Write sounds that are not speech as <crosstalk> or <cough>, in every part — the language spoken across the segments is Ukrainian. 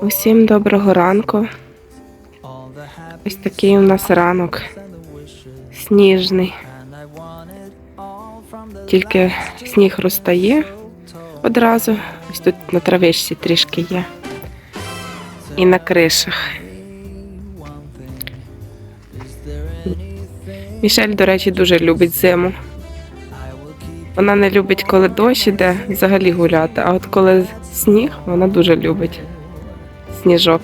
Усім доброго ранку. Ось такий у нас ранок. Сніжний. Тільки сніг розтає одразу. Ось тут на травичці трішки є. І на кришах. Мішель, до речі, дуже любить зиму. Вона не любить, коли дощ іде взагалі гуляти, а от коли сніг, вона дуже любить сніжок.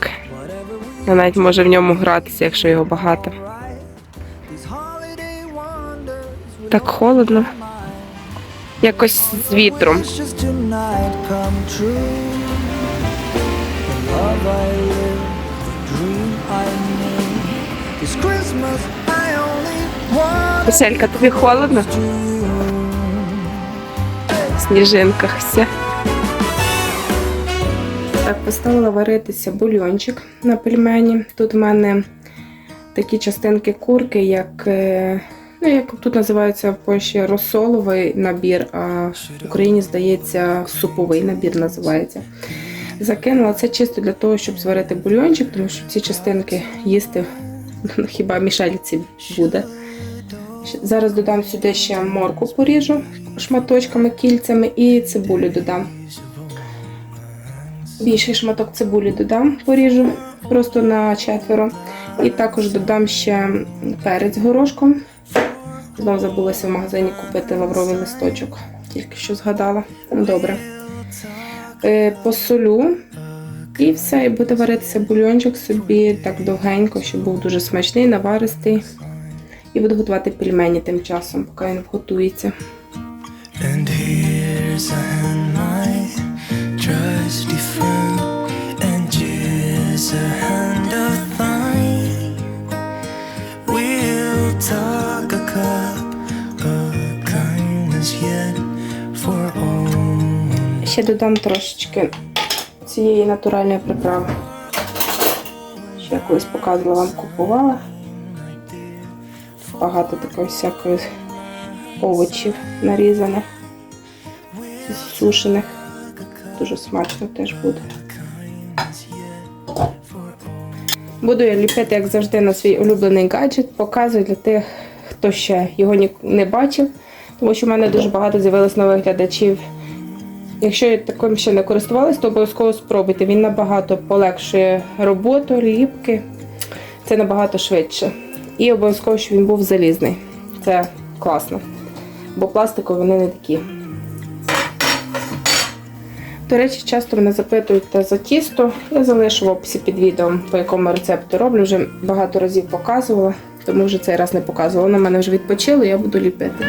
Вона навіть може в ньому гратися, якщо його багато. Так холодно. Якось з вітром. Веселька, тобі холодно? В сніжинках все. Так, поставила варитися бульйончик на пельмені. Тут в мене такі частинки курки, як, е, ну, як тут називається в Польщі розсоловий набір, а в Україні, здається, суповий набір називається. Закинула це чисто для того, щоб зварити бульйончик, тому що ці частинки їсти <laughs> хіба мішальці буде. Зараз додам сюди ще морку поріжу шматочками, кільцями і цибулю додам. Більший шматок цибулі додам, поріжу просто на четверо. І також додам ще перець горошком. Знову забулася в магазині купити лавровий листочок. Тільки що згадала. Ну, Добре. Е, посолю. І все, і буде варитися бульйончик собі так довгенько, щоб був дуже смачний, наваристий. І буду готувати пельмені тим часом, поки він готується. And here's a Ще додам трошечки цієї натуральної приправи. Що я колись показувала, вам купувала. Багато такої всякої овочів нарізаних, сушених. Дуже смачно теж буде. Буду я ліпити, як завжди, на свій улюблений гаджет. Показую для тих, хто ще його не бачив, тому що в мене дуже багато з'явилось нових глядачів. Якщо я таким ще не користувались, то обов'язково спробуйте. Він набагато полегшує роботу, ліпки. Це набагато швидше. І обов'язково, щоб він був залізний. Це класно. Бо пластикові вони не такі. До речі, часто мене запитують та за тісто. Я залишу в описі під відео, по якому рецепту роблю. Вже багато разів показувала, тому вже цей раз не показувала. На мене вже відпочили, я буду ліпити.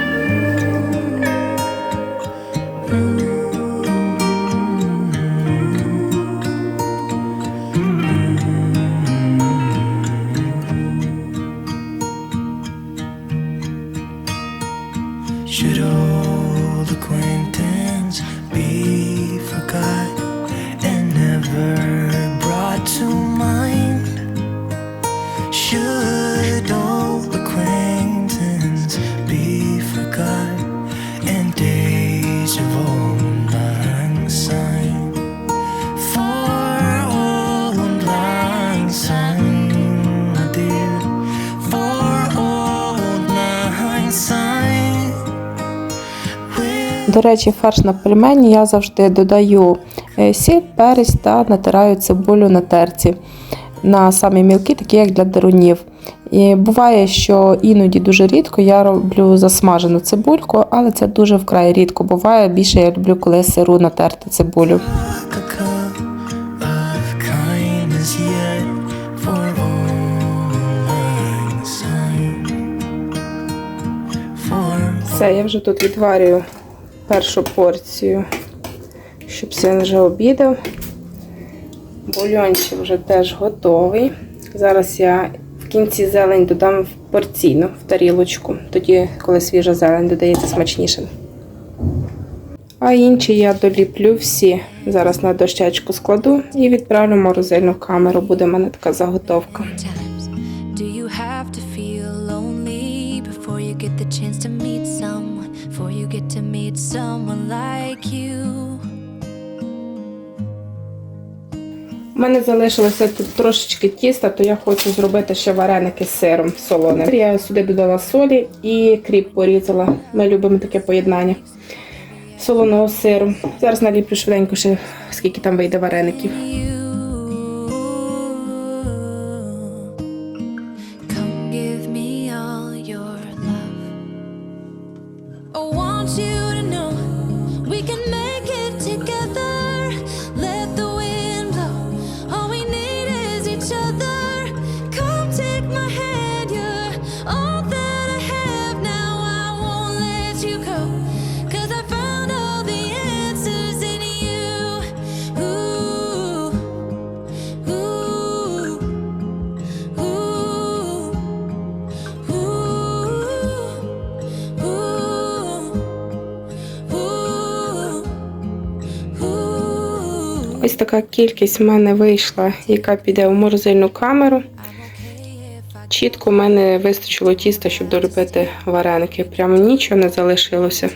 До речі, фарш на пельмені я завжди додаю е, сіль, перець та натираю цибулю на терці на самі мілкі, такі як для дарунів. І буває, що іноді дуже рідко я роблю засмажену цибульку, але це дуже вкрай рідко буває. Більше я люблю, коли сиру натерти цибулю. Все, я вже тут відварюю першу порцію, щоб син вже обідав. Бульончик вже теж готовий. Зараз я в кінці зелень додам в порційну в тарілочку. Тоді, коли свіжа зелень додається смачніше. А інші я доліплю всі. Зараз на дощечку складу і відправлю в морозильну камеру. Буде в мене така заготовка. Do you have to feel lonely before you get the chance to meet someone before you get to meet someone like you У мене залишилося трошечки тіста, то я хочу зробити ще вареники з сиром солоним. Я сюди додала солі і кріп порізала. Ми любимо таке поєднання солоного з сиром. Зараз наліплю швиденько ще скільки там вийде вареників. Така кількість в мене вийшла, яка піде в морозильну камеру. Чітко в мене вистачило тіста, щоб доробити вареники. Прямо нічого не залишилося.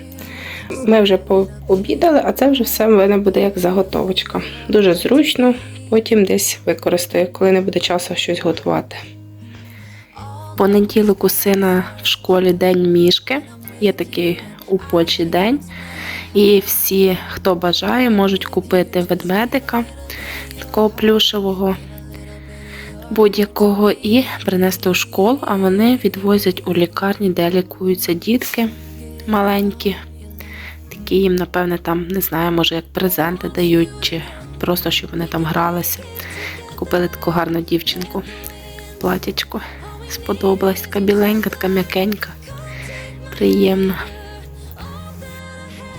Ми вже пообідали, а це вже все в мене буде як заготовочка. Дуже зручно, потім десь використаю, коли не буде часу щось готувати. Понеділок у сина в школі день мішки. Є такий Польщі день. І всі, хто бажає, можуть купити ведмедика такого плюшевого будь-якого і принести у школу, а вони відвозять у лікарні, де лікуються дітки маленькі. Такі їм, напевне, там, не знаю, може, як презенти дають, чи просто щоб вони там гралися. Купили таку гарну дівчинку. Платячко. Сподобалась, така біленька, така м'якенька, приємна.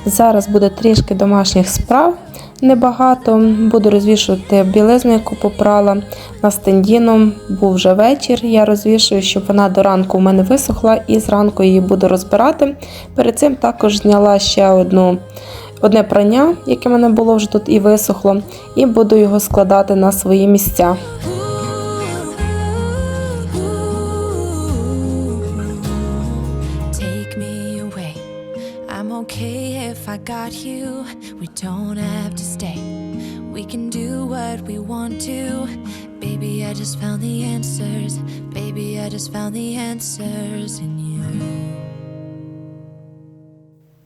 Зараз буде трішки домашніх справ, небагато. Буду розвішувати білизну, яку попрала на стендіном. Був вже вечір. Я розвішую, щоб вона до ранку у мене висохла, і зранку її буду розбирати. Перед цим також зняла ще одну. Одне прання, яке в мене було вже тут і висохло, і буду його складати на свої місця. Want to. Baby, I just found the answers. Baby, I just found the answers in you.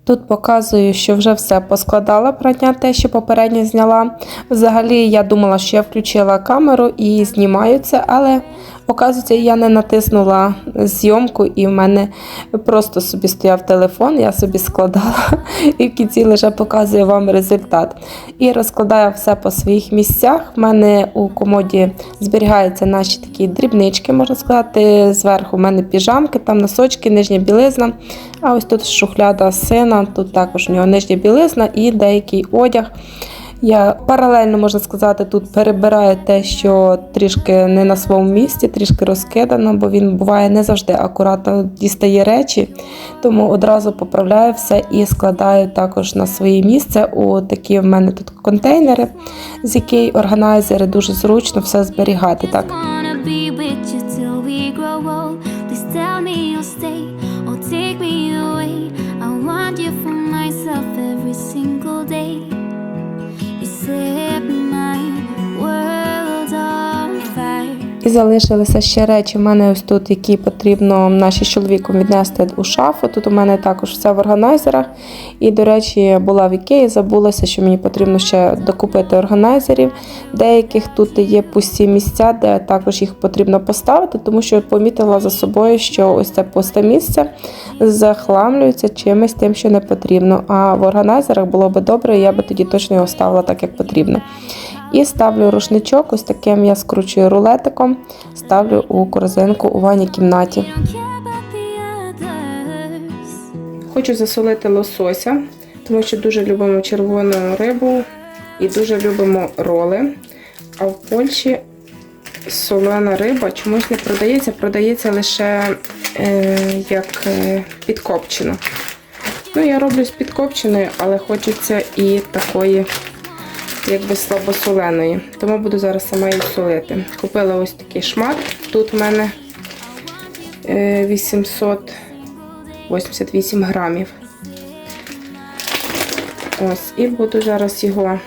Тут показую, що вже все поскладала прання, те, що попередньо зняла. Взагалі, я думала, що я включила камеру і знімаю це, але оказується, я не натиснула зйомку, і в мене просто собі стояв телефон, я собі складала і в кінці лише показую вам результат. І розкладаю все по своїх місцях. В мене у комоді зберігаються наші такі дрібнички, можна сказати. Зверху в мене піжамки, там носочки, нижня білизна. А ось тут шухляда сина, тут також у нього нижня білизна і деякий одяг. Я паралельно можна сказати, тут перебираю те, що трішки не на своєму місці, трішки розкидано, бо він буває не завжди акуратно дістає речі. Тому одразу поправляю все і складаю також на своє місце. У такі в мене тут контейнери, з який органайзери дуже зручно все зберігати. Так. І залишилися ще речі в мене ось тут, які потрібно наші з чоловіком віднести у шафу. Тут у мене також все в органайзерах. І, до речі, була в Ікеї, забулася, що мені потрібно ще докупити органайзерів. Деяких тут є пусті місця, де також їх потрібно поставити, тому що помітила за собою, що ось це пусте місце захламлюється чимось тим, що не потрібно. А в органайзерах було би добре, я би тоді точно його ставила так, як потрібно. І ставлю рушничок, ось таким я скручую рулетиком, ставлю у корзинку у ванній кімнаті. Хочу засолити лосося, тому що дуже любимо червону рибу і дуже любимо роли. А в Польщі солена риба чомусь не продається, продається лише е, як е, підкопчена. Ну, я роблю з підкопченою, але хочеться і такої, якби слабосоленої. Тому буду зараз сама її солити. Купила ось такий шмат. Тут в мене е, 888 грамів. Ось, і буду зараз його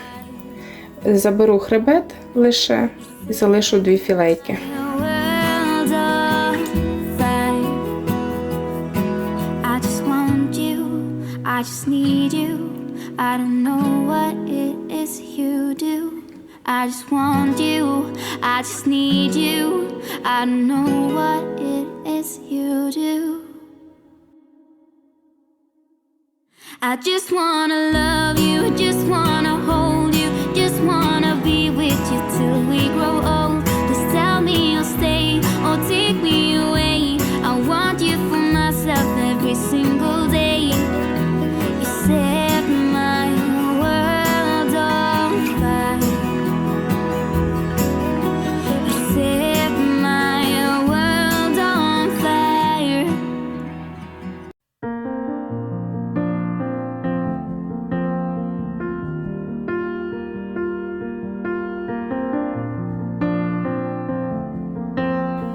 заберу хребет лише і залишу дві філейки. I just need you. I don't know what you do. I just want you, I just need you. I know what it is you do. I just wanna love you, just wanna hold you, just wanna be with you till we grow old.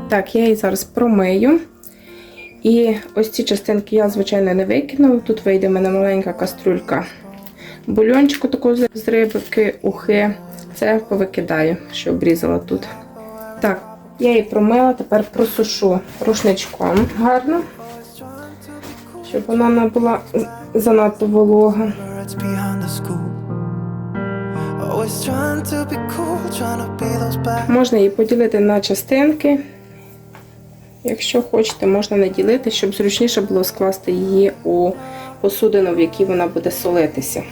Так, я її зараз промию. І ось ці частинки я, звичайно, не викинула. Тут вийде в мене маленька кастрюлька бульончику такого з рибки, ухи. Це повикидаю, що обрізала тут. Так, я її промила, тепер просушу рушничком гарно, щоб вона не була занадто волога. Можна її поділити на частинки. Якщо хочете, можна не ділити, щоб зручніше було скласти її у посудину, в якій вона буде солитися.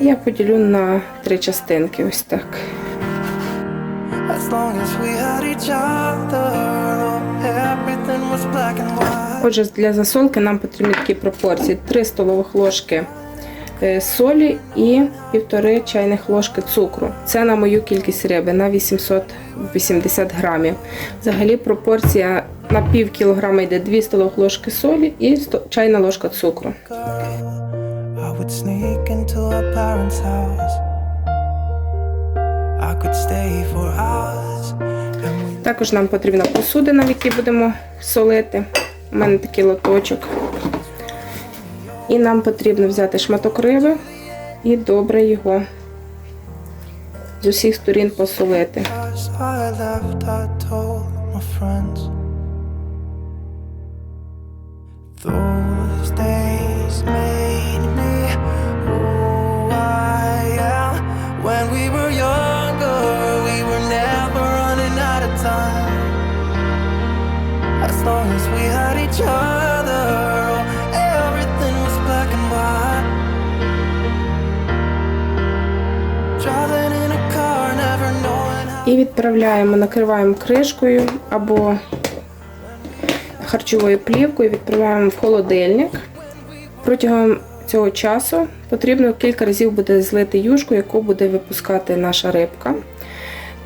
Я поділю на три частинки, ось так. Отже, для засолки нам потрібні такі пропорції: 3 столових ложки солі і півтори чайних ложки цукру. Це на мою кількість риби на 880 грамів. Взагалі пропорція на пів кілограма йде 2 столових ложки солі і чайна ложка цукру. Також нам потрібна посудина, в якій будемо солити. У мене такий лоточок. І нам потрібно взяти шматок риби і добре його з усіх сторін посолити. As I left, I told my friends. І відправляємо, накриваємо кришкою або харчовою плівкою, відправляємо в холодильник. Протягом цього часу потрібно кілька разів буде злити юшку, яку буде випускати наша рибка.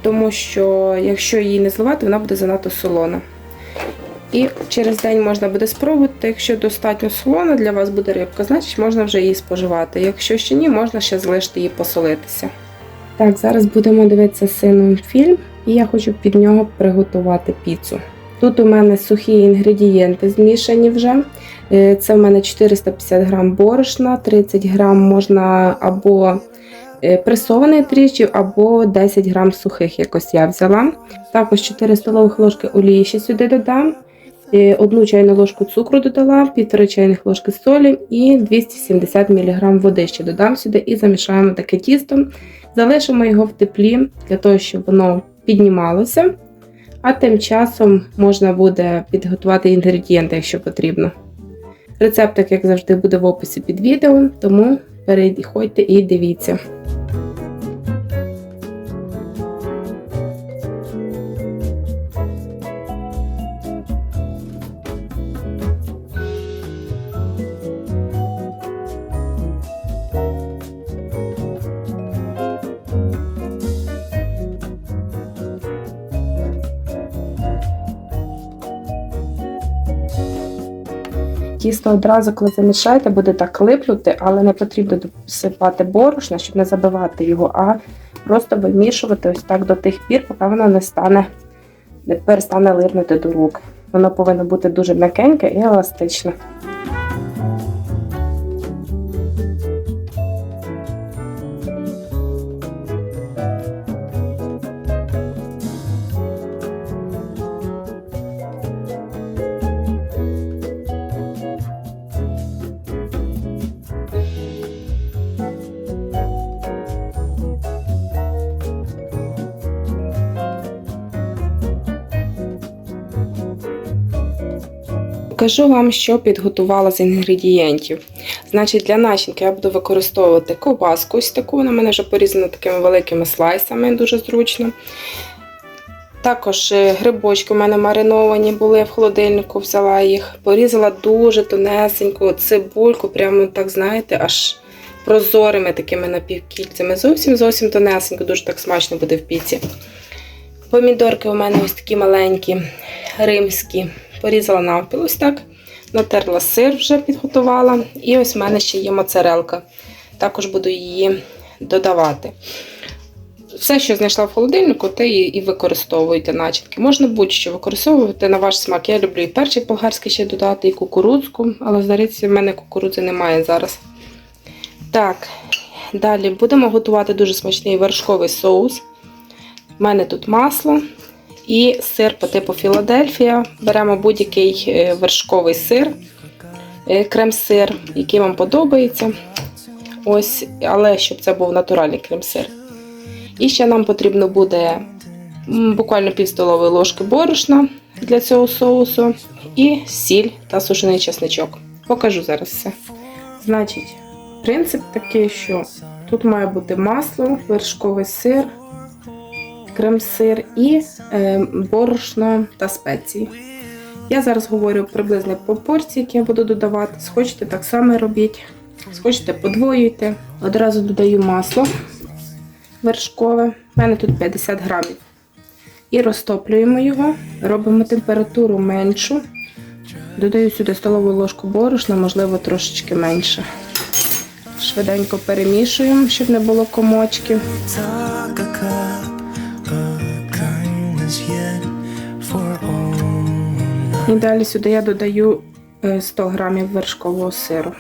Тому що якщо її не зливати, вона буде занадто солона. І через день можна буде спробувати. Якщо достатньо солона для вас буде рибка, значить можна вже її споживати. Якщо ще ні, можна ще залишити її посолитися. Так, зараз будемо дивитися сином фільм, і я хочу під нього приготувати піцу. Тут у мене сухі інгредієнти змішані вже. Е, Це в мене 450 грам борошна, 30 грам можна або е, пресований тріщів, або 10 грам сухих якось я взяла. Також 4 столових ложки олії ще сюди додам. Е, Одну чайну ложку цукру додала, 1,5 чайних ложки солі і 270 мг води ще додам сюди і замішаємо таке тісто. Залишимо його в теплі для того, щоб воно піднімалося. А тим часом можна буде підготувати інгредієнти, якщо потрібно. Рецептик, як завжди, буде в описі під відео, тому переходьте і дивіться. Тісто одразу, коли замішаєте, буде так липнути, але не потрібно досипати борошна, щоб не забивати його, а просто вимішувати ось так до тих пір, поки воно не стане, не перестане липнути до рук. Воно повинно бути дуже м'якеньке і еластичне. Покажу вам, що підготувала з інгредієнтів. Значить, для начинки я буду використовувати ковбаску, ось таку, вона в мене вже порізана такими великими слайсами, дуже зручно. Також е, грибочки у мене мариновані були в холодильнику, взяла їх, порізала дуже тонесеньку цибульку, прямо так, знаєте, аж прозорими такими напівкільцями. Зовсім зовсім тонесенько, дуже так смачно буде в піці. Помідорки у мене ось такі маленькі, римські. Порізала навпіл ось так. Натерла сир вже підготувала. І ось в мене ще є моцарелка. Також буду її додавати. Все, що знайшла в холодильнику, те і, використовуйте начинки. Можна будь-що використовувати на ваш смак. Я люблю і перчик болгарський ще додати, і кукурудзку, але здається, в мене кукурудзи немає зараз. Так, далі будемо готувати дуже смачний вершковий соус. У мене тут масло і сир по типу Філадельфія. Беремо будь-який е, вершковий сир, е, крем-сир, який вам подобається. Ось, але щоб це був натуральний крем-сир. І ще нам потрібно буде буквально пів столової ложки борошна для цього соусу, і сіль та сушений чесничок. Покажу зараз все. Значить, принцип такий, що тут має бути масло, вершковий сир, крем-сир і е, борошно та спеції. Я зараз говорю приблизно по порції, які я буду додавати. Схочете так само робіть. Схочете подвоюйте. Одразу додаю масло вершкове. У мене тут 50 грамів. І розтоплюємо його, робимо температуру меншу. Додаю сюди столову ложку борошна, можливо, трошечки менше. Швиденько перемішуємо, щоб не було комочків. І далі сюди я додаю е, 100 грамів вершкового сиру.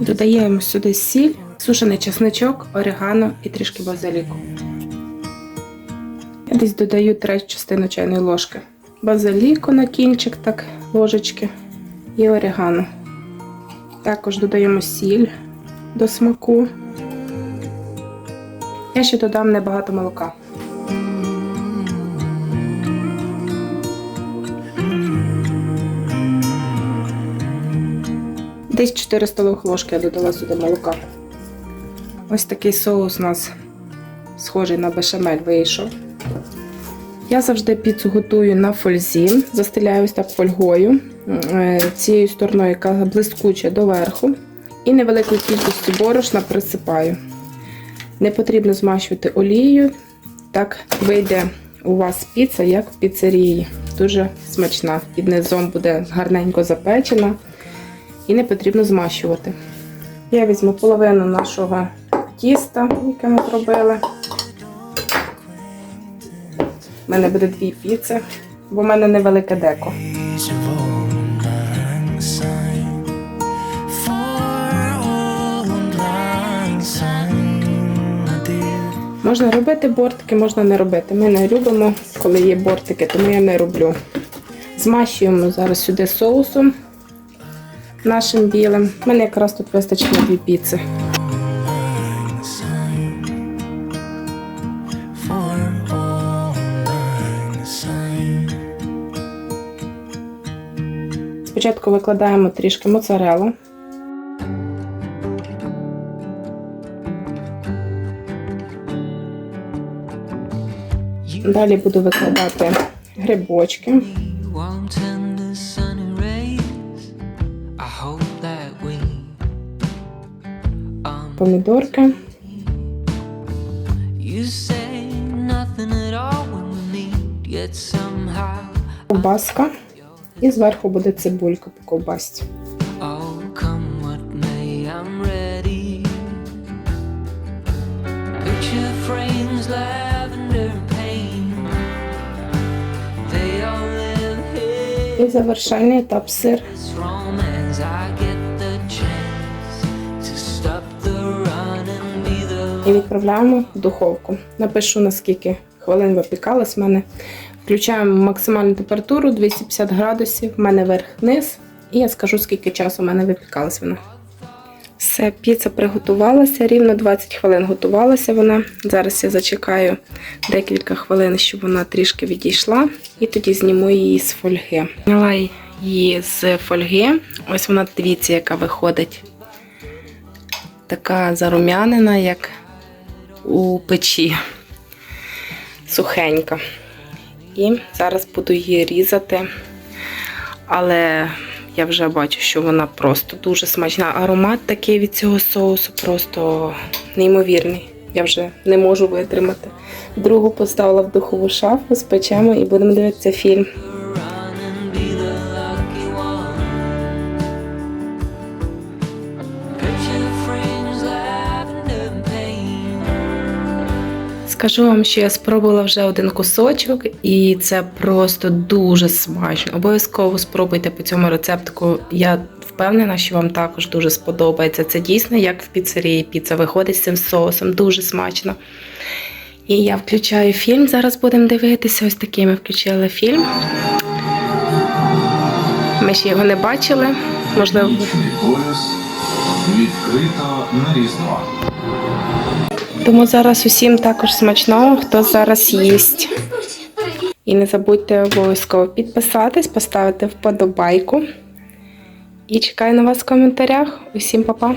Додаємо сюди сіль, сушений чесничок, орегано і трішки базиліку. Я десь додаю третю частину чайної ложки. Базиліку на кінчик, так, ложечки і орегано. Також додаємо сіль до смаку. Я ще додам небагато молока. Десь 4 столових ложки я додала сюди молока. Ось такий соус у нас схожий на бешамель вийшов. Я завжди піцу готую на фользі, застеляю ось так фольгою, е, цією стороною, яка блискуча доверху, і невеликою кількістю борошна присипаю. Не потрібно змащувати олією, так вийде у вас піца, як в піцерії. Дуже смачна. Під низом буде гарненько запечена і не потрібно змащувати. Я візьму половину нашого тіста, яке ми зробили. У мене буде дві піци, бо в мене невелике деко. Можна робити бортики, можна не робити. Ми не любимо, коли є бортики, тому я не роблю. Змащуємо зараз сюди соусом нашим білим. У мене якраз тут вистачить на дві піци. Спочатку викладаємо трішки моцарелу. Далі буду викладати грибочки. um помідорки. you І зверху буде цибулька по ковбасці. І завершальний етап сир. І відправляємо в духовку. Напишу наскільки хвилин випікалась в мене. Включаємо максимальну температуру 250 градусів. В мене верх-низ. І я скажу, скільки часу в мене випікалась вона. Все, піца приготувалася, рівно 20 хвилин готувалася вона. Зараз я зачекаю декілька хвилин, щоб вона трішки відійшла, і тоді зніму її з фольги. Зняла її з фольги. Ось вона, дивіться, яка виходить. Така зарум'янена, як у печі. Сухенька. І зараз буду її різати. Але я вже бачу, що вона просто дуже смачна. Аромат такий від цього соусу просто неймовірний. Я вже не можу витримати. Другу поставила в духову шафу, спечемо і будемо дивитися фільм. Скажу вам, що я спробувала вже один кусочок, і це просто дуже смачно. Обов'язково спробуйте по цьому рецептику. Я впевнена, що вам також дуже сподобається. Це дійсно як в піцерії піца виходить з цим соусом, дуже смачно. І я включаю фільм. Зараз будемо дивитися. Ось такий ми включили фільм. Ми ще його не бачили. Можливо, відкрито на різдво. Тому зараз усім також смачного, хто зараз їсть. І не забудьте обов'язково підписатись, поставити вподобайку. І чекаю на вас в коментарях. Усім па-па!